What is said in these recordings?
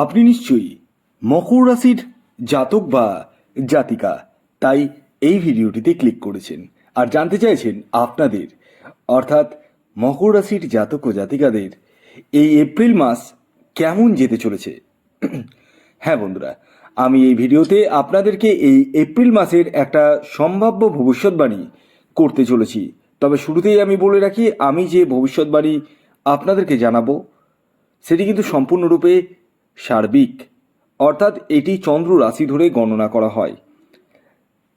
আপনি নিশ্চয়ই মকর রাশির জাতক বা জাতিকা, তাই এই ভিডিওটিতে ক্লিক করেছেন। আর জানতে চাইছেন আপনাদের, অর্থাৎ মকর রাশির জাতক ও জাতিকাদের, এই এপ্রিল মাস কেমন যেতে চলেছে? হ্যাঁ বন্ধুরা, আমি এই ভিডিওতে আপনাদেরকে এই এপ্রিল মাসের একটা সম্ভাব্য ভবিষ্যৎবাণী করতে চলেছি। তবে শুরুতেই আমি বলে রাখি, আমি যে ভবিষ্যৎবাণী আপনাদেরকে জানাব, সেটি কিন্তু সম্পূর্ণরূপে সার্বিক। অর্থাৎ এটি চন্দ্র রাশি ধরে গণনা করা হয়।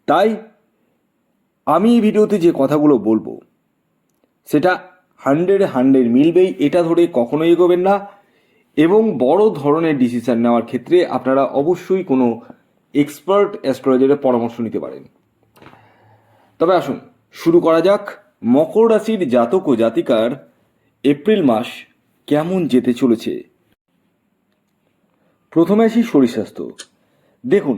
তাই আমি এই ভিডিওতে যে কথাগুলো বলব, সেটা হান্ড্রেড হান্ড্রেড মিলবেই, এটা ধরে কখনোই এগোবেন না। এবং বড় ধরনের ডিসিশান নেওয়ার ক্ষেত্রে আপনারা অবশ্যই কোনো এক্সপার্ট অ্যাস্ট্রোলজারের পরামর্শ নিতে পারেন। তবে আসুন, শুরু করা যাক। মকর রাশির জাতক ও জাতিকার এপ্রিল মাস কেমন যেতে চলেছে? প্রথমে আসি শরীর স্বাস্থ্য দেখুন,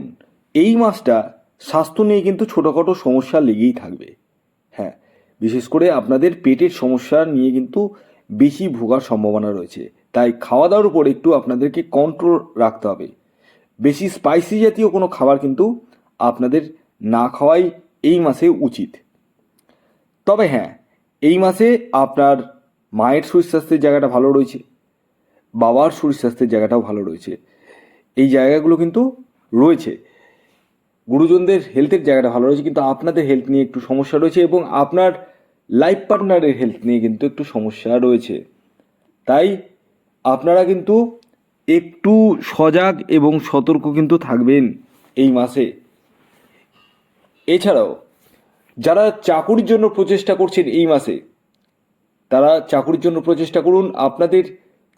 এই মাসটা স্বাস্থ্য নিয়ে কিন্তু ছোটোখাটো সমস্যা লেগেই থাকবে। হ্যাঁ বিশেষ করে আপনাদের পেটের সমস্যা নিয়ে কিন্তু বেশি ভোগার সম্ভাবনা রয়েছে। তাই খাওয়া দাওয়ার উপর একটু আপনাদেরকে কন্ট্রোল রাখতে হবে। বেশি স্পাইসি জাতীয় কোনো খাবার কিন্তু আপনাদের না খাওয়াই এই মাসে উচিত। তবে হ্যাঁ এই মাসে আপনার মায়ের শরীর স্বাস্থ্যের জায়গাটা ভালো রয়েছে। বাবার শরীর স্বাস্থ্যের জায়গাটাও ভালো রয়েছে। এই জায়গাগুলো কিন্তু রয়েছে। গুরুজনদের হেলথের জায়গাটা ভালো রয়েছে, কিন্তু আপনাদের হেলথ নিয়ে একটু সমস্যা রয়েছে এবং আপনার লাইফ পার্টনারের হেলথ নিয়ে কিন্তু একটু সমস্যা রয়েছে। তাই আপনারা কিন্তু একটু সজাগ এবং সতর্ক কিন্তু থাকবেন এই মাসে। এছাড়াও, যারা চাকুরির জন্য প্রচেষ্টা করছেন এই মাসে, তারা চাকুরির জন্য প্রচেষ্টা করুন। আপনাদের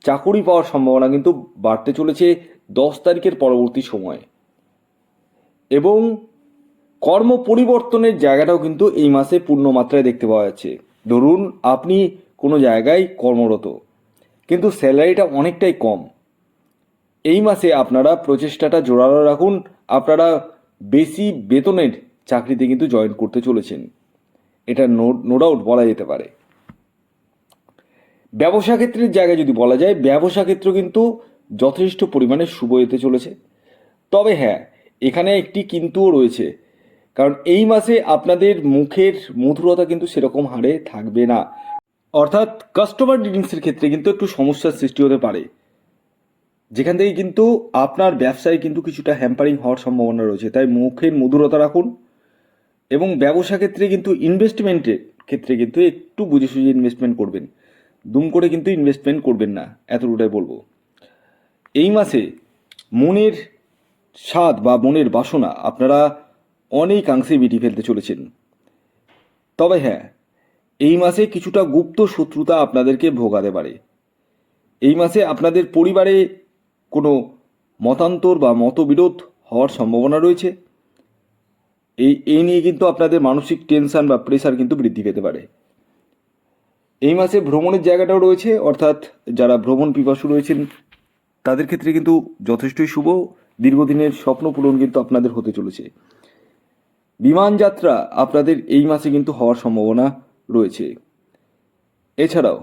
চাকুরি পাওয়ার সম্ভাবনা কিন্তু বাড়তে চলেছে দশ তারিখের পরবর্তী সময়ে। এবং কর্ম পরিবর্তনের জায়গাটাও কিন্তু এই মাসে পূর্ণ মাত্রায় দেখতে পাওয়া যাচ্ছে। ধরুন, আপনি কোনো জায়গায় কর্মরত, কিন্তু স্যালারিটা অনেকটাই কম। এই মাসে আপনারা প্রচেষ্টাটা জোরালো রাখুন, আপনারা বেশি বেতনের চাকরিতে কিন্তু জয়েন করতে চলেছেন। এটা নো নো ডাউট বলা যেতে পারে। ব্যবসা ক্ষেত্রের জায়গায় যদি বলা যায়, ব্যবসা ক্ষেত্র কিন্তু যথেষ্ট পরিমাণে শুভ হতে চলেছে। তবে হ্যাঁ এখানে একটি কিন্তুও রয়েছে। কারণ এই মাসে আপনাদের মুখের মধুরতা কিন্তু সেরকম হারে থাকবে না। অর্থাৎ কাস্টমার ডিলিংসের ক্ষেত্রে কিন্তু একটু সমস্যার সৃষ্টি হতে পারে। যেখান থেকে কিন্তু আপনার ব্যবসায় কিন্তু কিছুটা হ্যাম্পারিং হওয়ার সম্ভাবনা রয়েছে। তাই মুখের মধুরতা রাখুন এবং ব্যবসা ক্ষেত্রে কিন্তু ইনভেস্টমেন্টের ক্ষেত্রে কিন্তু একটু বুঝে সুঝে ইনভেস্টমেন্ট করবেন। দুম করে কিন্তু ইনভেস্টমেন্ট করবেন না, এতটুকুটাই বলব। এই মাসে মনের স্বাদ বা মনের বাসনা আপনারা অনেকাংশে মিটিয়ে ফেলতে চলেছেন। তবে হ্যাঁ এই মাসে কিছুটা গুপ্ত শত্রুতা আপনাদেরকে ভোগাতে পারে। এই মাসে আপনাদের পরিবারে কোনো মতান্তর বা মতবিরোধ হওয়ার সম্ভাবনা রয়েছে। এই এই নিয়ে কিন্তু আপনাদের মানসিক টেনশন বা প্রেশার কিন্তু বৃদ্ধি পেতে পারে। এই মাসে ভ্রমণের জায়গাটাও রয়েছে, অর্থাৎ যারা ভ্রমণ পিপাসু রয়েছেন, তাদের ক্ষেত্রে কিন্তু যথেষ্টই শুভ। দীর্ঘদিনের স্বপ্ন পূরণ কিন্তু আপনাদের হতে চলেছে। বিমান যাত্রা আপনাদের এই মাসে কিন্তু হওয়ার সম্ভাবনা রয়েছে। এছাড়াও,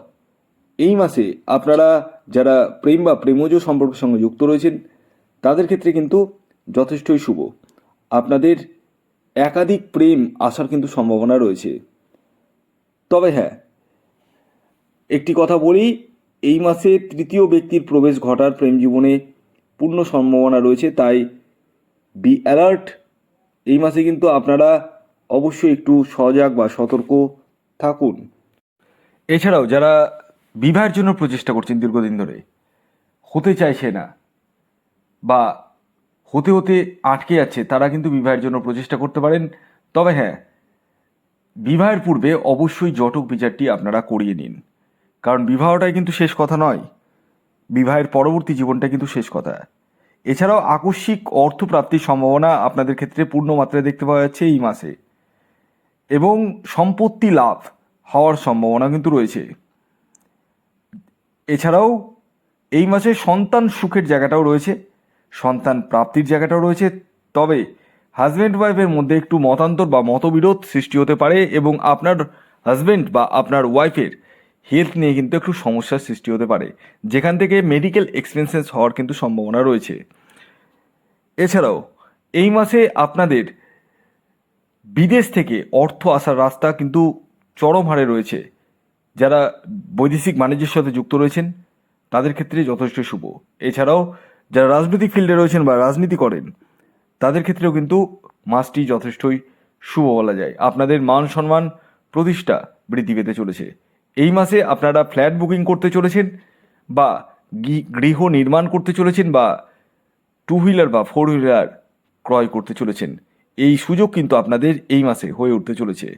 এই মাসে আপনারা যারা প্রেম বা প্রেমজ সম্পর্কের সঙ্গে যুক্ত রয়েছেন, তাদের ক্ষেত্রে কিন্তু যথেষ্টই শুভ। আপনাদের একাধিক প্রেম আসার কিন্তু সম্ভাবনা রয়েছে। তবে হ্যাঁ কথা বলি, এই মাসে তৃতীয় ব্যক্তির প্রবেশ ঘটার প্রেম জীবনে পূর্ণ সম্ভাবনা রয়েছে, তাই বি অ্যালার্ট এই মাসে কিন্তু আপনারা অবশ্যই একটু সজাগ বা সতর্ক থাকুন। এছাড়াও যারা বিবাহের জন্য প্রচেষ্টা করছেন দীর্ঘদিন ধরে, হতে চাইছে না বা হতে হতে আটকে যাচ্ছে তারা কিন্তু বিবাহের জন্য প্রচেষ্টা করতে পারেন। তবে হ্যাঁ বিবাহের পূর্বে অবশ্যই জটক বিচারটি আপনারা করিয়ে নিন। কারণ বিবাহটাই কিন্তু শেষ কথা নয়। বিবাহের পরবর্তী জীবনটা কিন্তু শেষ কথা। এছাড়াও আকস্মিক অর্থপ্রাপ্তির সম্ভাবনা আপনাদের ক্ষেত্রে পূর্ণ মাত্রায় দেখতে পাওয়া যাচ্ছে এই মাসে। এবং সম্পত্তি লাভ হওয়ার সম্ভাবনা কিন্তু রয়েছে। এছাড়াও এই মাসে সন্তান সুখের জায়গাটাও রয়েছে, সন্তান প্রাপ্তির জায়গাটাও রয়েছে। তবে হাজব্যান্ড ওয়াইফের মধ্যে একটু মতান্তর বা মতবিরোধ সৃষ্টি হতে পারে এবং আপনার হাজব্যান্ড বা আপনার ওয়াইফের হেলথ নিয়ে কিন্তু একটু সমস্যার সৃষ্টি হতে পারে, যেখান থেকে মেডিকেল এক্সপেন্সেস হওয়ার কিন্তু সম্ভাবনা রয়েছে। এছাড়াও, এই মাসে আপনাদের বিদেশ থেকে অর্থ আসার রাস্তা কিন্তু চরম হারে রয়েছে। যারা বৈদেশিক বাণিজ্যের সাথে যুক্ত রয়েছেন, তাদের ক্ষেত্রে যথেষ্ট শুভ। এছাড়াও, যারা রাজনৈতিক ফিল্ডে রয়েছেন বা রাজনীতি করেন, তাদের ক্ষেত্রেও কিন্তু মাসটি যথেষ্টই শুভ বলা যায়। আপনাদের মান সম্মান প্রতিষ্ঠা বৃদ্ধি পেতে চলেছে। এই মাসে আপনারা ফ্ল্যাট বুকিং করতে চলেছেন বা গৃহ নির্মাণ করতে চলেছেন বা টু হুইলার বা ফোর হুইলার ক্রয় করতে চলেছেন, এই সুযোগ কিন্তু আপনাদের এই মাসে হয়ে উঠতে চলেছে।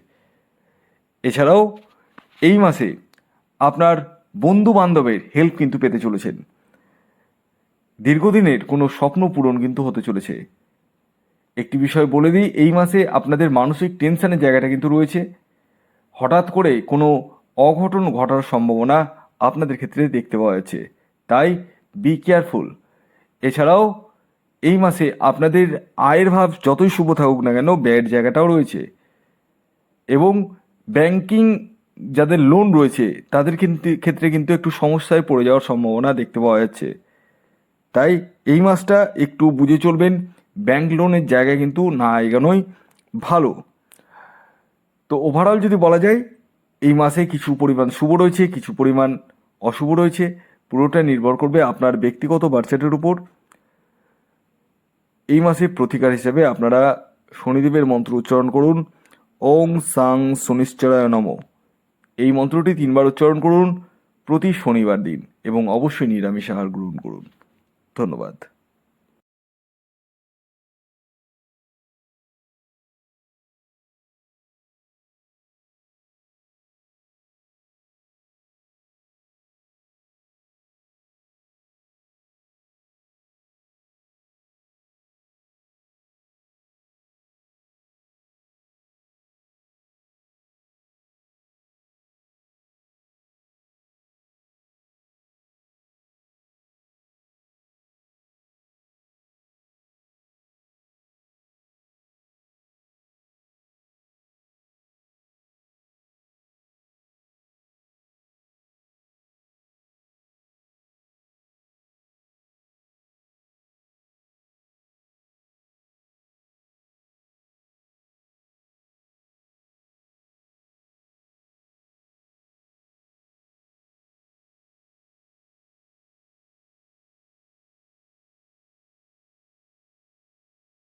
এছাড়াও এই মাসে আপনার বন্ধু বান্ধবের হেল্প কিন্তু পেতে চলেছেন। দীর্ঘদিনের কোনো স্বপ্ন পূরণ কিন্তু হতে চলেছে। একটি বিষয় বলে দিই, এই মাসে আপনাদের মানসিক টেনশনের জায়গাটা কিন্তু রয়েছে। হঠাৎ করে কোনো অঘটন ঘটার সম্ভাবনা আপনাদের ক্ষেত্রে দেখতে পাওয়া যাচ্ছে। তাই বি কেয়ারফুল এছাড়াও এই মাসে আপনাদের আয়ের ভাব যতই শুভ থাকুক না কেন ব্যয়ের জায়গাটাও রয়েছে। এবং ব্যাংকিং যাদের লোন রয়েছে, তাদের কিন্তু, ক্ষেত্রে কিন্তু একটু সমস্যায় পড়ে যাওয়ার সম্ভাবনা দেখতে পাওয়া যাচ্ছে। তাই এই মাসটা একটু বুঝে চলবেন ব্যাংক লোনের জায়গায় কিন্তু না এগানোই ভালো। তো ওভারঅল যদি বলা যায় এই মাসে কিছু পরিমাণ শুভ রয়েছে, কিছু পরিমাণ অশুভ রয়েছে। পুরোটা নির্ভর করবে আপনার ব্যক্তিগত বার্থসেটের উপর। এই মাসে প্রতিকার হিসেবে আপনারা শনিদেবের মন্ত্র উচ্চারণ করুন। ওং সাং শনিশ্চরায় নম। এই মন্ত্রটি তিনবার উচ্চারণ করুন প্রতি শনিবার দিন এবং অবশ্যই নিরামিষ আহার গ্রহণ করুন। ধন্যবাদ।